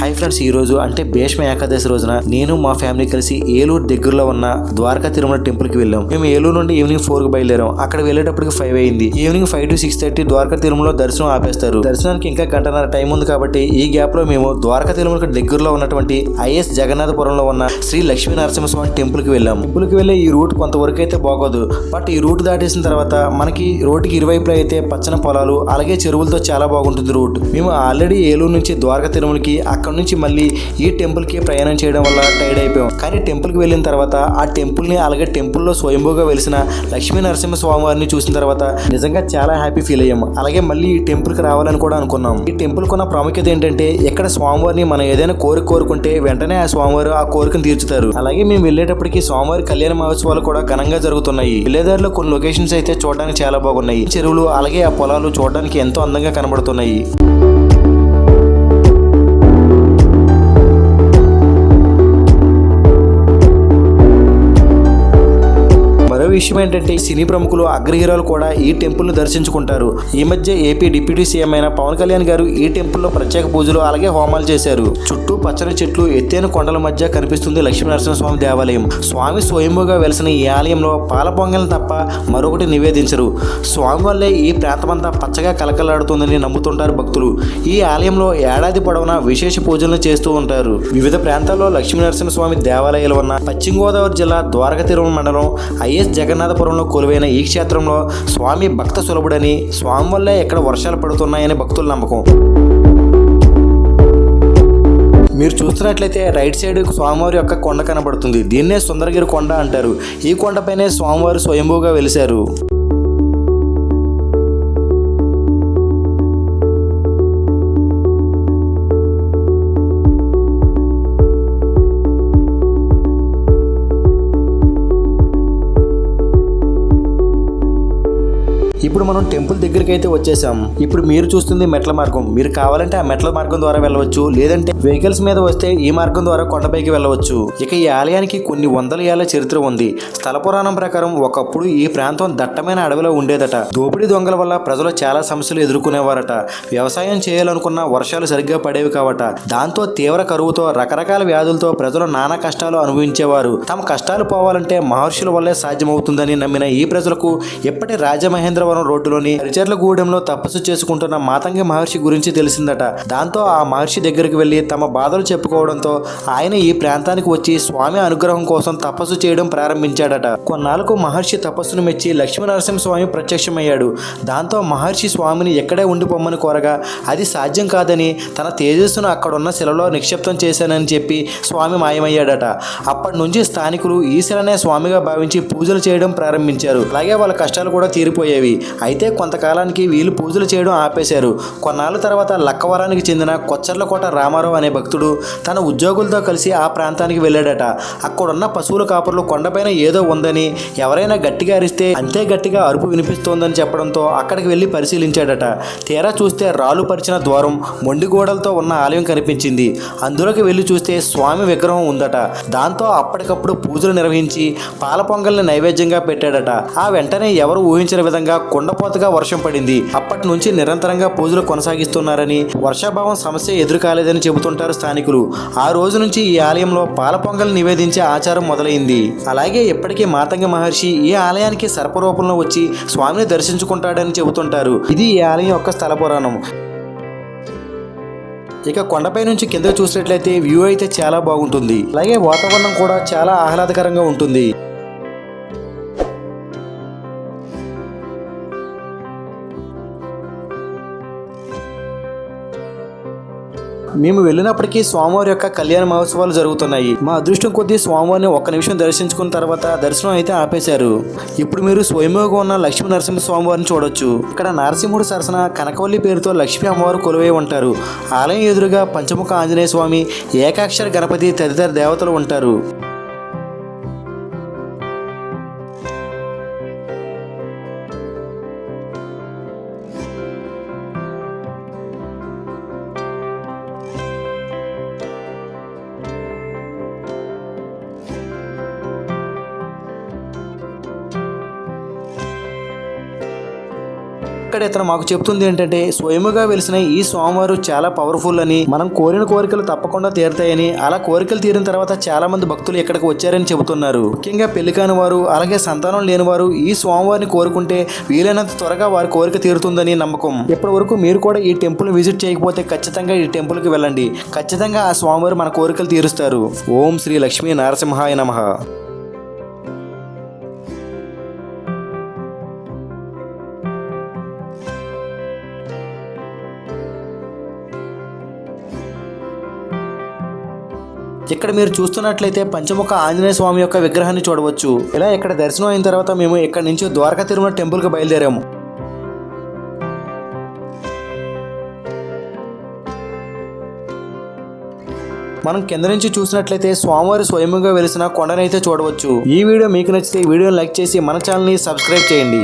Hi friends ఈ రోజు అంటే భీష్మ ఏకాదశి రోజున నేను మా ఫ్యామిలీ కలిసి ఏలూరు దగ్గరలో ఉన్న ద్వారకా తిరుమల టెంపుల్కి వెళ్ళాం. మేము ఏలూరు నుండి ఈవినింగ్ ఫోర్కి బయలుదేరాం. అక్కడ వెళ్ళేటప్పటికి ఫైవ్ అయింది. Evening five to six thirty Dwaraka తిరుమలలో దర్శనం ఆపేస్తారు. దర్శనానికి ఇంకా గంటన్నర టైం ఉంది కాబట్టి ఈ గ్యాప్లో మేము ద్వారకా తిరుమలకు దగ్గరలో ఉన్నటువంటి ఐఎస్ జగన్నాథపురంలో ఉన్న శ్రీ లక్ష్మీ నరసింహస్వామి టెంపుల్కి వెళ్ళాం. టెంపుల్కి వెళ్ళే ఈ రూట్ కొంతవరకు అయితే బాగోదు. బట్ ఈ రూట్ దాటేసిన తర్వాత మనకి రోడ్డుకి ఇరువైపులా అయితే పచ్చని పొలాలు అలాగే చెరువులతో చాలా బాగుంటుంది రూట్. మేము ఆల్రెడీ ఏలూరు నుంచి ద్వారకా తిరుమలకి అక్కడ నుంచి మళ్ళీ ఈ టెంపుల్కి ప్రయాణం చేయడం వల్ల టైర్డ్ అయిపోయాం. కానీ టెంపుల్కి వెళ్ళిన తర్వాత ఆ టెంపుల్ని అలాగే టెంపుల్లో స్వయంభూగా వెలిసిన లక్ష్మీ నరసింహ స్వామి వారిని చూసిన తర్వాత నిజంగా చాలా హ్యాపీ ఫీల్ అయ్యాము అలాగే మళ్ళీ ఈ టెంపుల్కి రావాలని కూడా అనుకున్నాం. ఈ టెంపుల్ కున్న ప్రాముఖ్యత ఏంటంటే ఇక్కడ స్వామివారిని మనం ఏదైనా కోరిక కోరుకుంటే వెంటనే ఆ స్వామివారు ఆ కోరికను తీర్చుతారు. అలాగే మేము వెళ్ళేటప్పటికి స్వామివారి కళ్యాణ మహోత్సవాలు కూడా ఘనంగా జరుగుతున్నాయి. వెళ్ళేదారిలో కొన్ని లొకేషన్స్ అయితే చూడడానికి చాలా బాగున్నాయి. చెరువులు అలాగే ఆ పొలాలు చూడడానికి ఎంతో అందంగా కనబడుతున్నాయి. విషయం ఏంటంటే సినీ ప్రముఖులు అగ్రహీరోలు కూడా ఈ టెంపుల్ను దర్శించుకుంటారు. ఈ మధ్య ఏపీ డిప్యూటీ సీఎం అయిన పవన్ కళ్యాణ్ గారు ఈ టెంపుల్లో ప్రత్యేక పూజలు అలాగే హోమాలు చేశారు. చుట్టూ పచ్చని చెట్లు ఎత్తైన కొండల మధ్య కనిపిస్తుంది లక్ష్మీనరసింహస్వామి దేవాలయం. స్వామి స్వయంభూగా వెలిసిన ఈ ఆలయంలో పాల పొంగల్ని తప్ప మరొకటి నివేదించరు. స్వామి వల్లే ఈ ప్రాంతమంతా పచ్చగా కలకలాడుతుందని నమ్ముతుంటారు భక్తులు. ఈ ఆలయంలో ఏడాది పొడవునా విశేష పూజలను చేస్తూ ఉంటారు. వివిధ ప్రాంతాల్లో లక్ష్మీనరసింహస్వామి దేవాలయాలు ఉన్న పశ్చిమ గోదావరి జిల్లా ద్వారక తిరుమల మండలం ఐఎస్ జగన్నాథపురంలో కొలువైన ఈ క్షేత్రంలో స్వామి భక్త సులభుడని స్వామి వల్లే ఇక్కడ వర్షాలు పడుతున్నాయని భక్తుల నమ్మకం. మీరు చూస్తున్నట్లయితే రైట్ సైడ్ స్వామివారి యొక్క కొండ కనబడుతుంది. దీన్నే సుందరగిరి కొండ అంటారు. ఈ కొండపైనే స్వామివారు స్వయంభూగా వెలిశారు. ఇప్పుడు మనం టెంపుల్ దగ్గరికి అయితే వచ్చేసాం. ఇప్పుడు మీరు చూస్తుంది మెట్ల మార్గం. మీరు కావాలంటే ఆ మెట్ల మార్గం ద్వారా వెళ్ళవచ్చు. లేదంటే వెహికల్స్ మీద వస్తే ఈ మార్గం ద్వారా కొండపైకి వెళ్ళవచ్చు. ఇక ఈ ఆలయానికి కొన్ని వందల ఏళ్ళ చరిత్ర ఉంది. స్థల పురాణం ప్రకారం ఒకప్పుడు ఈ ప్రాంతం దట్టమైన అడవిలో ఉండేదట. దోపిడీ దొంగల వల్ల ప్రజలు చాలా సమస్యలు ఎదుర్కొనేవారట. వ్యవసాయం చేయాలనుకున్న వర్షాలు సరిగ్గా పడేవి కావట. దాంతో తీవ్ర కరువుతో రకరకాల వ్యాధులతో ప్రజలు నానా కష్టాలు అనుభవించేవారు. తమ కష్టాలు పోవాలంటే మహర్షుల వల్లే సాధ్యమవుతుందని నమ్మిన ఈ ప్రజలకు ఎప్పటి రాజమహేంద్రవరం రోడ్డులోని హరిచర్లగూడెంలో తపస్సు చేసుకుంటున్న మాతంగి మహర్షి గురించి తెలిసిందట. దాంతో ఆ మహర్షి దగ్గరికి వెళ్ళి తమ బాధలు చెప్పుకోవడంతో ఆయన ఈ ప్రాంతానికి వచ్చి స్వామి అనుగ్రహం కోసం తపస్సు చేయడం ప్రారంభించాడట. కొన్నాళ్ళకు మహర్షి తపస్సును మెచ్చి లక్ష్మీనరసింహ స్వామి ప్రత్యక్షమయ్యాడు. దాంతో మహర్షి స్వామిని ఎక్కడే ఉండిపోమ్మని కోరగా అది సాధ్యం కాదని తన తేజస్సును అక్కడున్న శిలలో నిక్షిప్తం చేశానని చెప్పి స్వామి మాయమయ్యాడట. అప్పటి నుంచి స్థానికులు ఈ శిలనే స్వామిగా భావించి పూజలు చేయడం ప్రారంభించారు. అలాగే వాళ్ళ కష్టాలు కూడా తీరిపోయేవి. అయితే కొంతకాలానికి వీళ్ళు పూజలు చేయడం ఆపేశారు. కొన్నాళ్ళ తర్వాత లక్కవరానికి చెందిన కొచ్చర్లకోట రామారావు అనే భక్తుడు తన ఉద్యోగులతో కలిసి ఆ ప్రాంతానికి వెళ్ళాడట. అక్కడున్న పశువుల కాపర్లు కొండపైన ఏదో ఉందని ఎవరైనా గట్టిగా అరిస్తే అంతే గట్టిగా అరుపు వినిపిస్తోందని చెప్పడంతో అక్కడికి వెళ్ళి పరిశీలించాడట. తీరా చూస్తే రాళ్ళు పరిచిన ద్వారం మొండి గోడలతో ఉన్న ఆలయం కనిపించింది. అందులోకి వెళ్ళి చూస్తే స్వామి విగ్రహం ఉందట. దాంతో అప్పటికప్పుడు పూజలు నిర్వహించి పాల పొంగల్ని నైవేద్యంగా పెట్టాడట. ఆ వెంటనే ఎవరు ఊహించిన విధంగా కుండపోతగా వర్షం పడింది. అప్పటి నుంచి నిరంతరంగా పూజలు కొనసాగిస్తున్నారని వర్షాభావం సమస్య ఎదురు కాలేదని చెబుతుంటారు స్థానికులు. ఆ రోజు నుంచి ఈ ఆలయంలో పాల పొంగల్ నివేదించే ఆచారం మొదలైంది. అలాగే ఇప్పటికీ మాతంగ మహర్షి ఈ ఆలయానికి సర్పరూపంలో వచ్చి స్వామిని దర్శించుకుంటాడని చెబుతుంటారు. ఇది ఈ ఆలయం యొక్క స్థల పురాణం. ఇక కొండపై నుంచి కింద చూసినట్లయితే వ్యూ అయితే చాలా బాగుంటుంది. అలాగే వాతావరణం కూడా చాలా ఆహ్లాదకరంగా ఉంటుంది. మేము వెళ్ళినప్పటికీ స్వామివారి యొక్క కళ్యాణ మహోత్సవాలు జరుగుతున్నాయి. మా అదృష్టం కొద్దీ స్వామివారిని ఒక్క నిమిషం దర్శించుకున్న తర్వాత దర్శనం అయితే ఆపేశారు. ఇప్పుడు మీరు స్వయంగా ఉన్న లక్ష్మీ నరసింహ స్వామివారిని చూడొచ్చు. ఇక్కడ నరసింహుడు సరసన కనకవల్లి పేరుతో లక్ష్మీ అమ్మవారు కొలువై ఉంటారు. ఆలయం ఎదురుగా పంచముఖ ఆంజనేయ స్వామి ఏకాక్షర గణపతి తదితర దేవతలు ఉంటారు. ఇక్కడ ఇతను మాకు చెప్తుంది ఏంటంటే స్వయముగా వెలిసిన ఈ స్వామివారు చాలా పవర్ఫుల్ అని మనం కోరిన కోరికలు తప్పకుండా తీరుతాయని అలా కోరికలు తీరిన తర్వాత చాలా మంది భక్తులు ఇక్కడికి వచ్చారని చెబుతున్నారు. ముఖ్యంగా పెళ్ళి కాని వారు అలాగే సంతానం లేని వారు ఈ స్వామివారిని కోరుకుంటే వీలైనంత త్వరగా వారి కోరిక తీరుతుందని నమ్మకం. ఇప్పటి వరకు మీరు కూడా ఈ టెంపుల్ విజిట్ చేయకపోతే ఖచ్చితంగా ఈ టెంపుల్కి వెళ్ళండి. ఖచ్చితంగా ఆ స్వామివారు మన కోరికలు తీరుస్తారు. ఓం శ్రీ లక్ష్మీ నరసింహాయ నమః. ఇక్కడ మీరు చూస్తున్నట్లయితే పంచముఖ ఆంజనేయ స్వామి యొక్క విగ్రహాన్ని చూడవచ్చు. ఇలా ఇక్కడ దర్శనం అయిన తర్వాత మేము ఇక్కడ నుంచి ద్వారకా తిరుమల టెంపుల్కి బయలుదేరాము. మనం కింద నుంచి చూసినట్లయితే స్వామివారి స్వయంగా వెలిసిన కొండనైతే చూడవచ్చు. ఈ వీడియో మీకు నచ్చితే ఈ వీడియోని లైక్ చేసి మన ఛానల్ని సబ్స్క్రైబ్ చేయండి.